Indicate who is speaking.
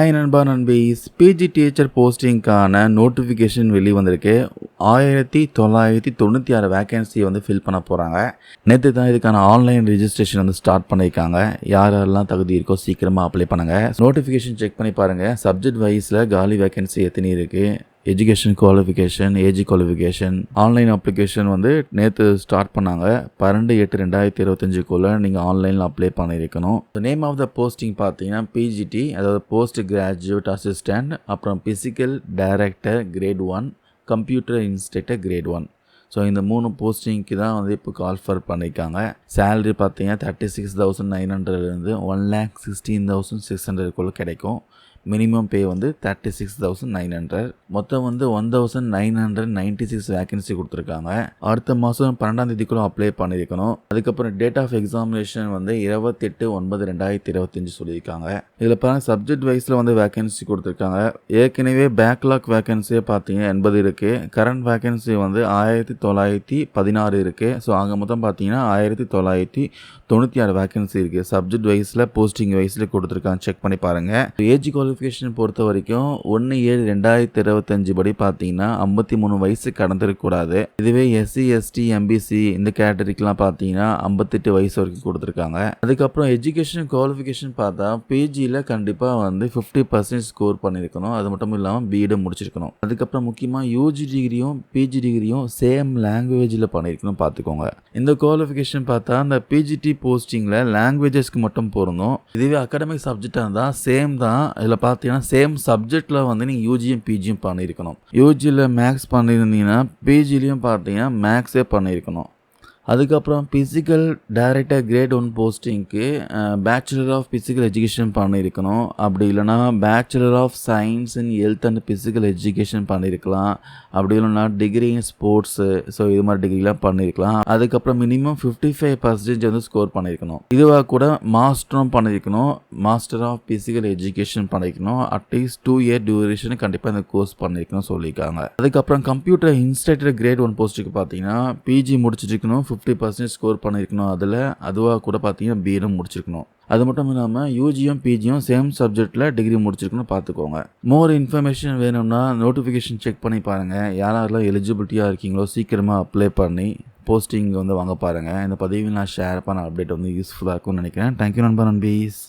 Speaker 1: Hi நண்பா நண்பீஸ் PG teacher போஸ்டிங்க்கான நோட்டிஃபிகேஷன் வெளி வந்திருக்கு ஆயிரத்தி தொள்ளாயிரத்தி தொண்ணூற்றி ஆறு வேகன்சியை வந்து ஃபில் பண்ண போகிறாங்க நேற்று தான் இதுக்கான ஆன்லைன் ரிஜிஸ்ட்ரேஷன் வந்து ஸ்டார்ட் பண்ணியிருக்காங்க யார் யாரெல்லாம் தகுதி இருக்கோ சீக்கிரமாக அப்ளை பண்ணுங்கள் நோட்டிஃபிகேஷன் செக் பண்ணி பாருங்கள் சப்ஜெக்ட் வைஸில் காலி வேகன்சி எத்தனை இருக்குது education qualification age qualification online application வந்து நேற்று ஸ்டார்ட் பண்ணாங்க. பன்னெண்டு எட்டு ரெண்டாயிரத்தி இருபத்தஞ்சுக்குள்ளே நீங்கள் ஆன்லைனில் அப்ளை பண்ணியிருக்கணும். நேம் ஆஃப் த போஸ்டிங் பார்த்தீங்கன்னா பிஜிடி அதாவது போஸ்ட் கிராஜுவேட் அசிஸ்டன்ட் அப்புறம் physical director grade one computer instructor grade one so இந்த மூணு போஸ்டிங்க்கு தான் வந்து இப்போ கால்ஃபர் பண்ணியிருக்காங்க. சேலரி பார்த்தீங்கன்னா தேர்ட்டி சிக்ஸ் தௌசண்ட் நைன் ஹண்ட்ரட்லேருந்து one lakh sixteen thousand six ஹண்ட்ரட்குள்ளே கிடைக்கும். மினிமம் பே வந்து thirty six thousand nine hundred மொத்தம் வந்து one thousand nine hundred ninety six vacancy கொடுத்துருக்காங்க. அடுத்த மாதம் பன்னெண்டாம் தேதிக்குள்ள அப்ளை பண்ணியிருக்கணும். அதுக்கப்புறம் டேட் ஆஃப் எக்ஸாமினேஷன் வந்து இருபத்தெட்டு ஒன்பது ரெண்டாயிரத்தி இருபத்தஞ்சு சொல்லியிருக்காங்க. இதில் பாருங்கள் சப்ஜெக்ட் வைஸில் வந்து வேகன்சி கொடுத்துருக்காங்க. ஏற்கனவே பேக்லாக் வேகன்சியே பார்த்தீங்கன்னா எண்பது இருக்குது கரண்ட் வேகன்சி வந்து ஆயிரத்தி தொள்ளாயிரத்தி பதினாறு இருக்குது ஸோ அங்கே மொத்தம் பார்த்தீங்கன்னா ஆயிரத்தி தொள்ளாயிரத்தி தொண்ணூற்றி ஆறு வேகன்சி இருக்குது சப்ஜெக்ட் வைஸில் போஸ்டிங் வைஸில் கொடுத்துருக்காங்க. செக் பண்ணி பாருங்கள் ஏஜ் குவாலிஃபிகேஷன் பொறுத்த வரைக்கும் ஒன்று ஏழு ரெண்டாயிரத்தி இருபத்தஞ்சு படி பார்த்தீங்கன்னா ஐம்பத்தி மூணு வயசு கடந்திருக்கக்கூடாது. இதுவே எஸ்சி எஸ்டி எம்பிசி இந்த கேட்டகரிக்கெலாம் பார்த்தீங்கன்னா ஐம்பத்தெட்டு வயசு வரைக்கும் கொடுத்துருக்காங்க. அதுக்கப்புறம் எஜுகேஷன் குவாலிஃபிகேஷன் பார்த்தா பிஜியில் கண்டிப்பாக வந்து ஃபிஃப்டி பர்சன்ட் ஸ்கோர் பண்ணியிருக்கணும். அது மட்டும் இல்லாமல் பிஎட் முடிச்சிருக்கணும். அதுக்கப்புறம் முக்கியமாக யூஜி டிகிரியும் பிஜி டிகிரியும் சேம் லாங்குவேஜில் பண்ணியிருக்கணும் பார்த்துக்கோங்க இந்த குவாலிஃபிகேஷன் பார்த்தா அந்த பிஜிடி போஸ்டிங்கில் லாங்குவேஜஸ்க்கு மட்டும் பொருந்தும். இதுவே அகாடமிக் சப்ஜெக்டாக இருந்தால் சேம் தான். இதில் பார்த்தீங்கன்னா சேம் சப்ஜெக்டில் வந்து நீங்கள் யூஜியும் பிஜியும் பண்ணியிருக்கணும். யூஜியில் மேக்ஸ் பண்ணியிருந்தீங்கன்னா பிஜிலையும் பார்த்தீங்கன்னா மேக்ஸே பண்ணியிருக்கணும். அதுக்கப்புறம் ஃபிசிக்கல் டைரக்டர் கிரேட் ஒன் போஸ்டிங்க்கு பேச்சுலர் ஆஃப் ஃபிசிக்கல் எஜுகேஷன் பண்ணியிருக்கணும். அப்படி இல்லைனா bachelor of science in health and physical education பண்ணியிருக்கலாம். அப்படி இல்லைனா டிகிரி இன் ஸ்போர்ட்ஸு ஸோ இது மாதிரி டிகிரிலாம் பண்ணியிருக்கலாம். அதுக்கப்புறம் மினிமம் ஃபிஃப்டி ஃபைவ் பர்சன்டேஜ் வந்து ஸ்கோர் பண்ணியிருக்கணும். இதுவாக கூட மாஸ்டரும் பண்ணியிருக்கணும். மாஸ்டர் ஆஃப் ஃபிசிக்கல் எஜுகேஷன் பண்ணியிருக்கணும். At least two year duration கண்டிப்பாக இந்த கோர்ஸ் பண்ணியிருக்கணும் சொல்லியிருக்காங்க. அதுக்கப்புறம் கம்ப்யூட்டர் இன்ஸ்ட்ரக்டர் கிரேட் ஒன் போஸ்ட்டுக்கு பார்த்தீங்கன்னா பிஜி முடிச்சிருக்கணும் ஃபிஃப்டி பர்சன்டேஜ் ஸ்கோர் பண்ணியிருக்கணும் அதில். அதுவாக கூட பார்த்தீங்கன்னா பிஎடும் முடிச்சிருக்கணும். அது மட்டும் இல்லாமல் யூஜியும் பிஜியும் சேம் சப்ஜெக்டில் டிகிரி முடிச்சிருக்கணும் பார்த்துக்கோங்க மோர் இன்ஃபர்மேஷன் வேணும்னா நோட்டிஃபிகேஷன் செக் பண்ணி பாருங்கள் யாரெல்லாம் எலிஜிபிலிட்டியாக இருக்கீங்களோ சீக்கிரமாக அப்ளை பண்ணி போஸ்டிங் வந்து வாங்க பாருங்கள் இந்த பதிவில் நான் ஷேர் பண்ண அப்டேட் வந்து யூஸ்ஃபுல்லாக இருக்கும்னு நினைக்கிறேன். தேங்க்யூ நண்பர் நண்பீஸ்.